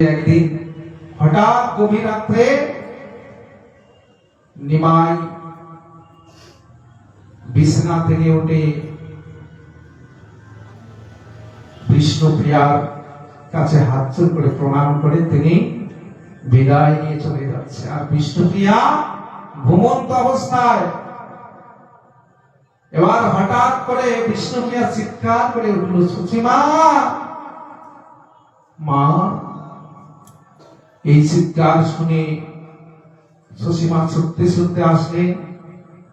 একদিন হঠাৎ গভীর রাত্রে নিমাই বিছানা থেকে উঠে বিষ্ণুপ্রিয়ার কাছে হাত জোর করে প্রণাম করে তিনি বিদায় নিয়ে চলে যাচ্ছে। আর বিষ্ণুপ্রিয়া ঘুমন্ত অবস্থায়। এবার হঠাৎ করে বিষ্ণুপ্রিয়া চিৎকার করে উঠল, সুচিমা! মা এই চিৎকার শুনে শশীমা ছুটতে ছুটতে আসলে,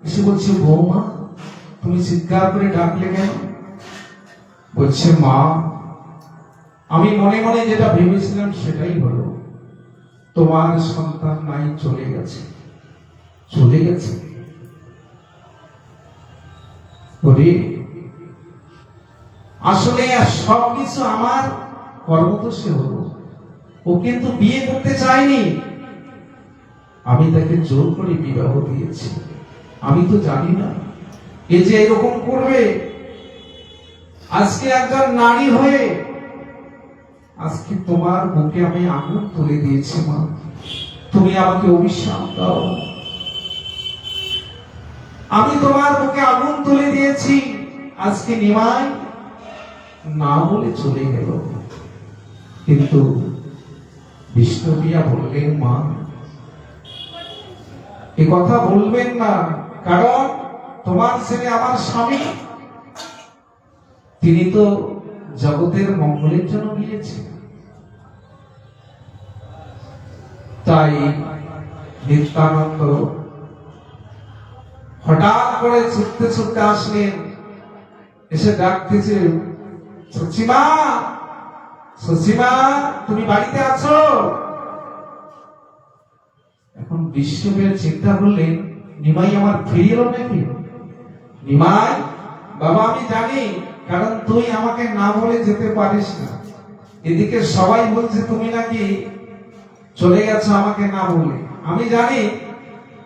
এসে বলছে, বৌমা, তুমি চিৎকার করে ডাকলে কেন? বলছে, মা, আমি মনে মনে যেটা ভেবেছিলাম সেটাই হলো, তোমার সন্তান নাই, চলে গেছে। চলে গেছে? ওরে আসলে সবকিছু আমার কর্মদোষে হলো। ও কিন্তু বিয়ে করতে চায়নি আমি তাকে জোর করে বিবাহ দিয়েছি। আমি তো জানি না এ যে এরকম করবে। আজকে একজন নারী হয়ে আজকে তোমার মুখে আমি আগুন তুলে দিয়েছি, মা। তুমি আমাকে অভিশাপ দাও। আমি তোমার মুখে আগুন তুলে দিয়েছি। আজকে নিমাই না বলে চলে গেল। কিন্তু বিষ্ণুপ্রিয়া বললেন, মা, এ কথা বলবেন না, কারণ তোমার ছেলে আমার স্বামী। তিনি তো জগতের মঙ্গলের জন্য গিয়েছে তাই নিত্যানন্দ হঠাৎ করে ছুটতে ছুটতে আসলেন, এসে ডাকতেছে, সচিমা সুসীমা, তুমি বাড়িতে আছো? এখন বিশ্ববের চিন্তা করলেন নিমাই আমার ফিরে এলো নাকি? নিমাই, বাবা, আমি জানি, কারণ তুই আমাকে না বলে যেতে পারিস না। এদিকে সবাই বলছে, তুমি নাকি চলে গেছো আমাকে না বলে? আমি জানি,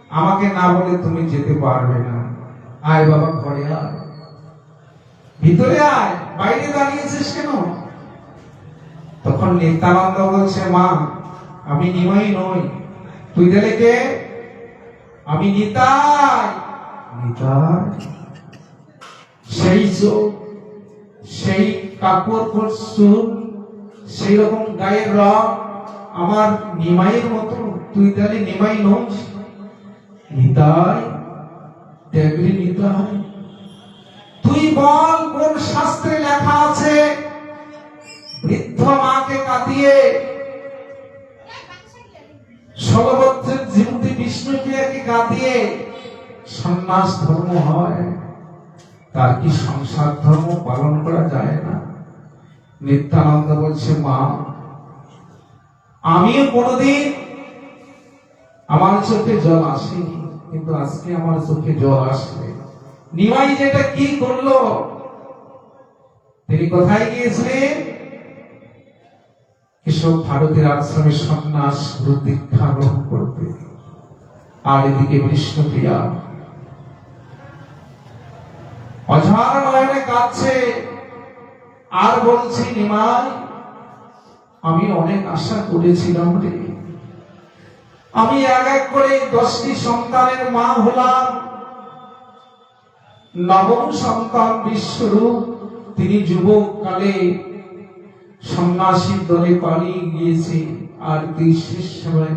আমাকে না বলে তুমি যেতে পারবে না। আয় বাবা, ঘরে আয়। ভিতরে আয়। বাইরে দাঁড়িয়েছিস কেন? তখন নিত্যানন্দ বলছে মা আমি নিমাই নই। তুই দিলে কে? আমি নিতাই। নিতাই? সেই চোখ সেই কাপড় পরশুন সেই রকম গায়ের রং আমার নিমাইয়ের মতো। তুই তাহলে নিমাই নস। নিতাই? দেখলি নিতাই তুই বল কোন শাস্ত্রে লেখা আছে? ষোলো বছর জীবতী বিষ্ণুপ্রিয়াকে কাঁদিয়ে সন্ন্যাস ধর্ম হয়। তার কি সংসার ধর্ম পালন করা যায় না? নিত্যানন্দ বলছে, মা, আমিও কোনোদিন আমার চোখে জল আসেনি, কিন্তু আজকে আমার চোখে জল আসবে। নিমাই যেটা কি করল? তিনি কোথায় গিয়েছিলেন? এসব ভারতের আশ্রমে সন্ন্যাস গুরু দীক্ষা গ্রহণ করতে আর এদিকে বিষ্ণুপ্রিয়া, অঝার নয়নে কাঁদছে, আর বলছি, নিমাই, আমি অনেক আশা করেছিলাম রে। আমি এক এক করে দশটি সন্তানের মা হলাম। নবম সন্তান বিশ্বরূপ, তিনি যুবক কালে সন্ন্যাসী দলে পালিয়ে গিয়েছে, আর তুই শেষ সময়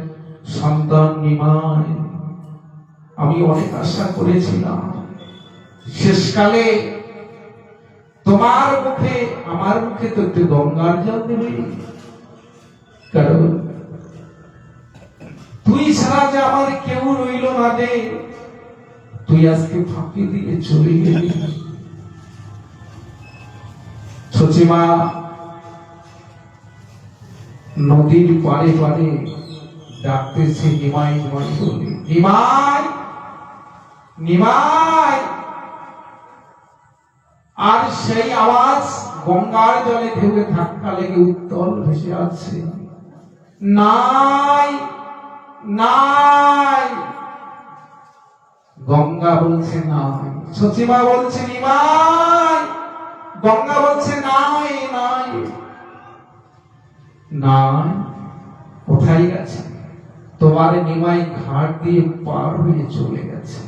সন্তান নিমায়। আমি অনেক আশা করেছিলাম, শেষকালে তোমার মুখে, আমার মুখে তো একটু গঙ্গার জল দেবে। কারণ তুই ছাড়া যে আমার কেউ রইল না রে তুই আজকে ফাঁকি দিয়ে চলে গেলি। সচিমা নদীর পারে পারে ডাকতেছে, নিমাই নিমাই বলে, নিমাই নিমাই। আর সেই আওয়াজ গঙ্গার জলে ঢেউয়ে ধাক্কা লেগে উত্তল ভেসে আছে নাই নাই। গঙ্গা বলছে নাই, সচিমা বলছে নিমাই। গঙ্গা বলছে নাই নাই। কোথায় গেছে? তোমার নিমাই ঘাট দিয়ে পার হয়ে চলে গেছে।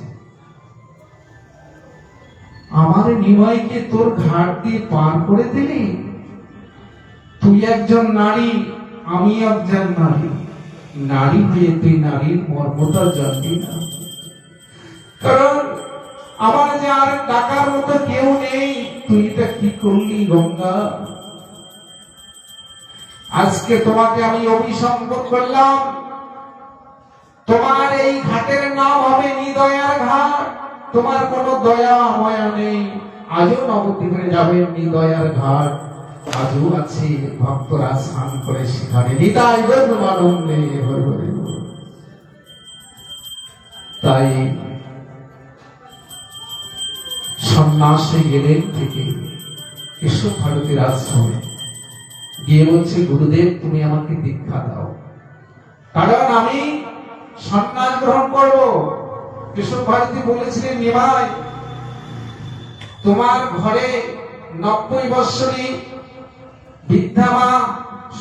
আমার নিমাইকে তোর ঘাট দিয়ে পার করে দিলি? তুই একজন নারী, আমি একজন নারী। নারী হয়ে তুই নারীর মর্মতা জানবি না। কারণ আমার যে আর ডাকার মতো কেউ নেই, তুই এটা কি করলি গঙ্গা? আজকে তোমাকে আমি অভিসম্পদ করলাম। তোমার এই ঘাটের নাম হবে নিদয়ার ঘাট। তোমার কোনো দয়া, ময়া নেই। আজও নবদ্বীপে যাবে নিদয়ার ঘাট। আজও আছে, ভক্তরা স্নান করে সেখানে। নিতাই। তাই সন্ন্যাসে গেলেন থেকে কেশব ভারতের আশ্রমে। গিয়ে বলছে, গুরুদেব, তুমি আমাকে দীক্ষা দাও। কারণ আমি সন্ন্যাস গ্রহণ করব। কেশব ভারতী বলেছিলেন, নিমাই, তোমার ঘরে নব্বই বৎসরী বৃদ্ধা মা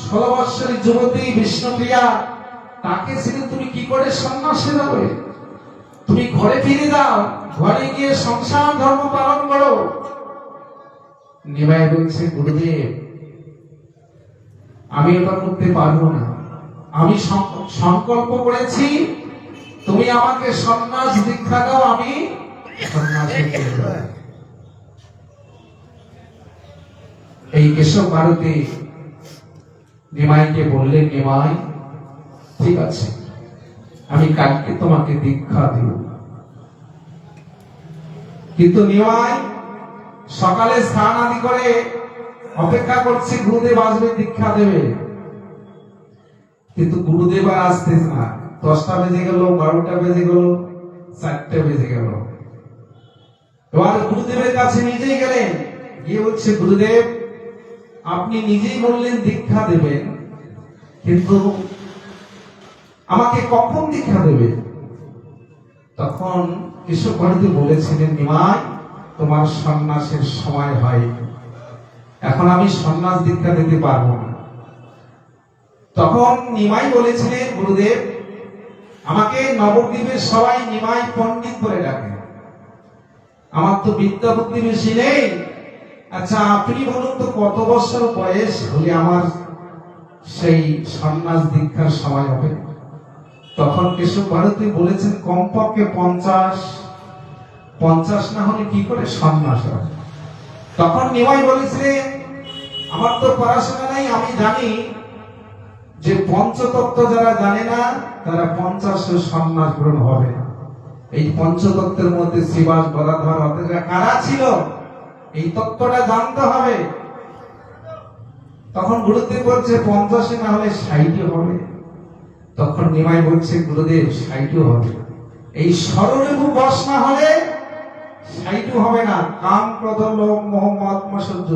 ষোলো বৎসরী যুবতী বিষ্ণুপ্রিয়া, তাকে ছেড়ে তুমি কি করে সন্ন্যাসে যাবে তুমি ঘরে ফিরে দাও ঘরে গিয়ে সংসার ধর্ম পালন করো। নিমাই বলছে, গুরুদেব আমি এটা করতে পারব না। আমি সংকল্প করেছি, তুমি আমাকে সন্ন্যাস দীক্ষা দাও, আমি এই কেশব ভারতে নিমাইকে বললেন, নিমাই, ঠিক আছে, আমি কালকে তোমাকে দীক্ষা দিব। কিন্তু নিমাই সকালে স্নান আদি করে অপেক্ষা করছি গুরুদেব আসবে, দীক্ষা দেবে। কিন্তু গুরুদেব আর না। দশটা বেজে গেল, বারোটা বেজে গেল, চারটে বেজে গেল। এবার গুরুদেবের কাছে নিজেই গেলেন। গিয়ে বলছে, গুরুদেব, আপনি নিজেই বললেন দীক্ষা দেবেন, কিন্তু আমাকে কখন দীক্ষা দেবে? তখন কেশব ভারতী বলেছিলেন, নিমাই, তোমার সন্ন্যাসের সময় হয় এখন আমি সন্ন্যাস দীক্ষা দিতে পারব না। তখন নিমাই বলেছিলেন, গুরুদেব, আমাকে নবদ্বীপের সবাই নিমাই পণ্ডিত করে ডাকে। আমার তো বিদ্যা বুদ্ধি বেশি নেই। আচ্ছা আপনি বলুন তো, কত বছর বয়স হলে আমার সেই সন্ন্যাস দীক্ষার সময় হবে? তখন কেশব ভারতী বলেছেন, কমপক্ষে পঞ্চাশ পঞ্চাশ না হলে কি করে সন্ন্যাস হবে? তখন নিমাই বলেছিলেন আমার তো পড়াশোনা নাই, আমি জানি যে পঞ্চতত্ত্ব যারা জানে না, তারা পঞ্চাশ সন্ন্যাস গ্রহণ হবে এই পঞ্চতত্ত্বের মধ্যে শিবাস গদাধর অতটা কারা ছিল? এই তত্ত্বটা জানতে হবে। তখন গুরুদেব বলছে, পঞ্চাশে না হলে ষাটে হবে। তখন নিমাই বলছে, গুরুদেব ষাটও হবে। এই সরলেবু বস না হলে ষাটও হবে না। কাম ক্রোধ লোভ মোহ মত সহ্য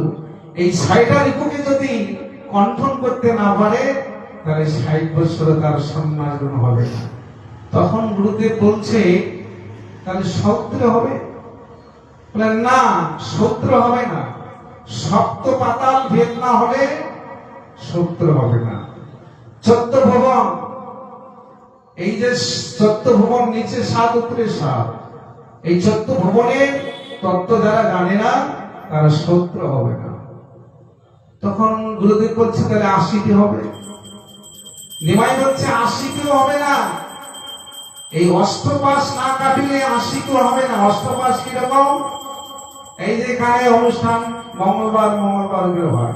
এই ছয়টা রিপুকে যদি কন্ট্রোল করতে না পারে, তাহলে ষাট বছরে তার সম্মান হবে না। তখন গুরুদেব বলছে, তাহলে সত্য হবে? না, সত্র হবে না। সপ্ত পাতাল ভেদ না হলে সত্য হবে না। চোদ্দ ভবন। এই যে চোদ্দ ভবন, নিচে সাত, উপরে সাত। এই চোদ্দ ভবনের তত্ত্ব যারা জানে না, তারা সত্য হবে না। তখন গুরুদেব বলছে তাহলে আশিটি হবে। নিমাই বলছে, আশিটিও হবে না। এই অষ্টপাস না কাটিলে আশিটিও হবে না। অষ্টপাস কীরকম? এই যে এখানে অনুষ্ঠান, মঙ্গলবার মঙ্গলবার হয়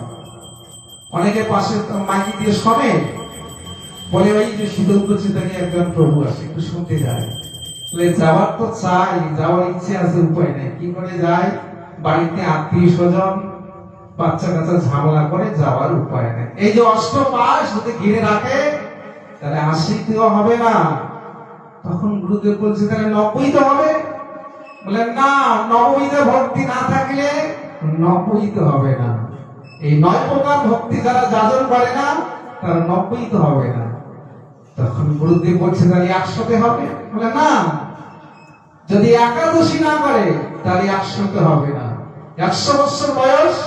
অনেকে পাশে মাইকি দিয়ে শোনে। বলে, ওই যে শীতলকুচি তাকে একজন প্রভু আছে একটু শুনতে যায়। যাওয়ার তো চাই, যাওয়ার ইচ্ছে আছে, উপায় নেই। কি করে যায়? বাড়িতে আত্মীয় স্বজন বাচ্চা কাচ্চা ঝামেলা করে যাওয়ার উপায় নেই। এই যে অষ্টপাস যদি ঘিরে রাখে, তাহলে আশিটিও হবে না। তখন গুরুদেব বলছে, তাহলে নব্বই তো হবে। বলে, না, নবমীতে ভক্তি না থাকলে নব্বই তো হবে না। এই নয় প্রকার ভক্তি যারা যাজন করে না, তারা নব্বই তো হবে না। তখন গুরুদেব বলছে, তাহলে একশোতে হবে। বলে, না, যদি একাদশী না করে, তাহলে একশোতে হবে না। একশো বছর বয়স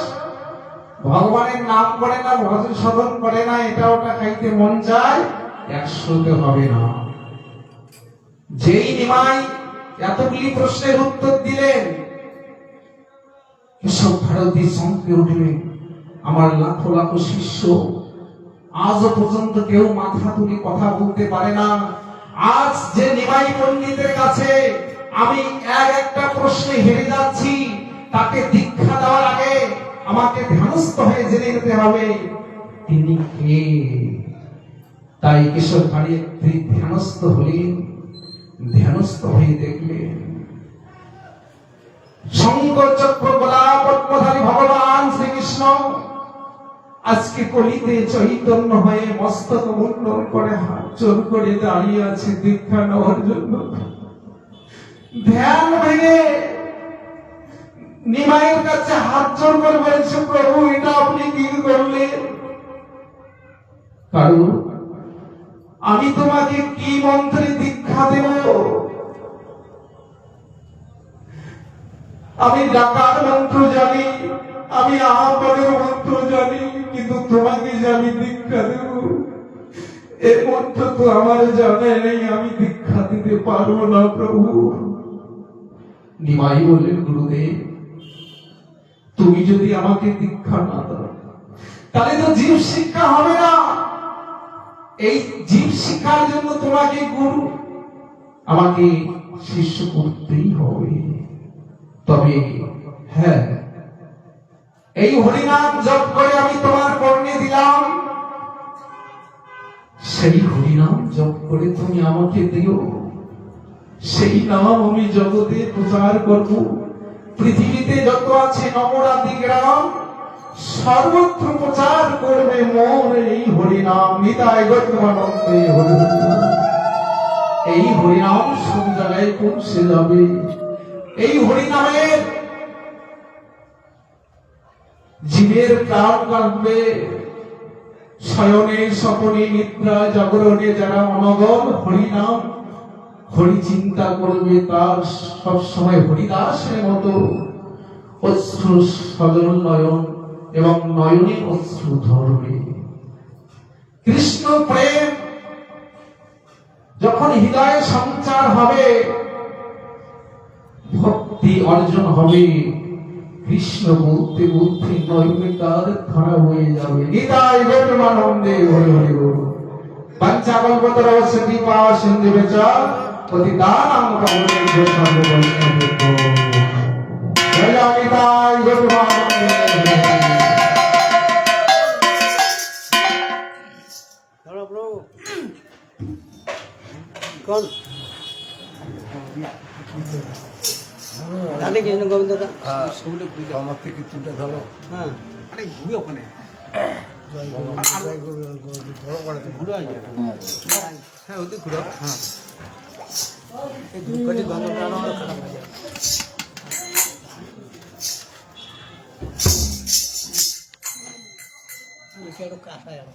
ভগবানের নাম করে না ভজন সাধন করে না, এটা ওটা খাইতে মন চায় একশোতে হবে না। যেই নিমাই এতগুলি প্রশ্নের উত্তর দিলেন, কেশব ভারতী চমকে উঠলেন, আমার লাখো লাখো শিষ্য, আজও পর্যন্ত কেউ মাথা তুলে কথা বলতে পারে না। আজ যে নিমাই পণ্ডিতের কাছে আমি এক একটা প্রশ্নে হেরে যাচ্ছি, তাকে দীক্ষা দেওয়ার আগে আমাকে ধ্যানস্থ হয়ে জেনে নিতে হবে, তিনি কে? তাই কিশোর ভারতী ধ্যানস্থ হলেন ধ্যানস্থ হয়ে দেখলেন শঙ্কর চক্র গলা পদ্মধারী ভগবান শ্রীকৃষ্ণ, আজকে কলিতে চৈতন্য হয়ে মস্তক মুন্ডন করে হাত জোর করে দাঁড়িয়ে আছে দীক্ষা নেওয়ার জন্য। ধ্যান ভেঙে নিমাইয়ের কাছে হাত জোর করে বলছে, প্রভু, এটা আপনি কি করলেন। কারণ আমি তোমাকে কি মন্ত্রে দীক্ষা দেব? আমি ডাকার মন্ত্র জানি, আমি আহ্বানের মন্ত্র জানি, কিন্তু তোমাকে যে আমি দীক্ষা দেব এর মন্ত্র তো আমার জানা নেই, আমি দীক্ষা দিতে পারব না, প্রভু। নিমাই বললেন, গুরুদেব তুমি যদি আমাকে দীক্ষা না দাও, তাহলে তো জীব শিক্ষা হবে না। এই জীব শিক্ষার জন্য তোমাকে গুরু, আমাকে শিষ্য করতেই হবে। তবে হ্যাঁ এই হরিনাম জপ করে আমি তোমার কর্ণে দিলাম। সেই হরিনাম জপ করে তুমি আমাকে দিও। সেই নাম আমি জগতে প্রচার করব। পৃথিবীতে যত আছে নবরাতি গ্রাম সর্বত্র প্রচার করবে মোর এই হরিনাম। নিতাই গৌতমানন্দে এই হরিনাম সব জায়গায় পৌঁছে যাবে। এই হরিনামের জীবের প্রাণ কাটবে শয়নে স্বপনে নিদ্রা জাগরণে যারা অনগল হরিনাম হরি চিন্তা করবে তার সব সময় হরিদাসের মতো। অশ্রু সজল নয়ন এবং নয়নে অশ্রু ধরবে। কৃষ্ণ প্রেম যখন হৃদয়ে সঞ্চার হবে, ভক্তি অর্জন হবে, কৃষ্ণ বলতে বলতে নয়নে তার ধারা হয়ে যাবে। নিতাই গৌরমানন্দে হরি হরি বল। পঞ্চাকল্পতর কৃপা সিন্ধু বেচা পতিতানাং জয় নিতাই গৌরমানন্দে হরি হরি। ধরো প্রভু কৃষ্ণ গোবিন্দ দা আমার থেকে তুলটা ধরো হ্যাঁ হ্যাঁ ওদের ঘুরো হ্যাঁ এই দুঃখটি গন্ধ প্রাণ আমার খারাপ বেশি একটু কাঁচা যাবে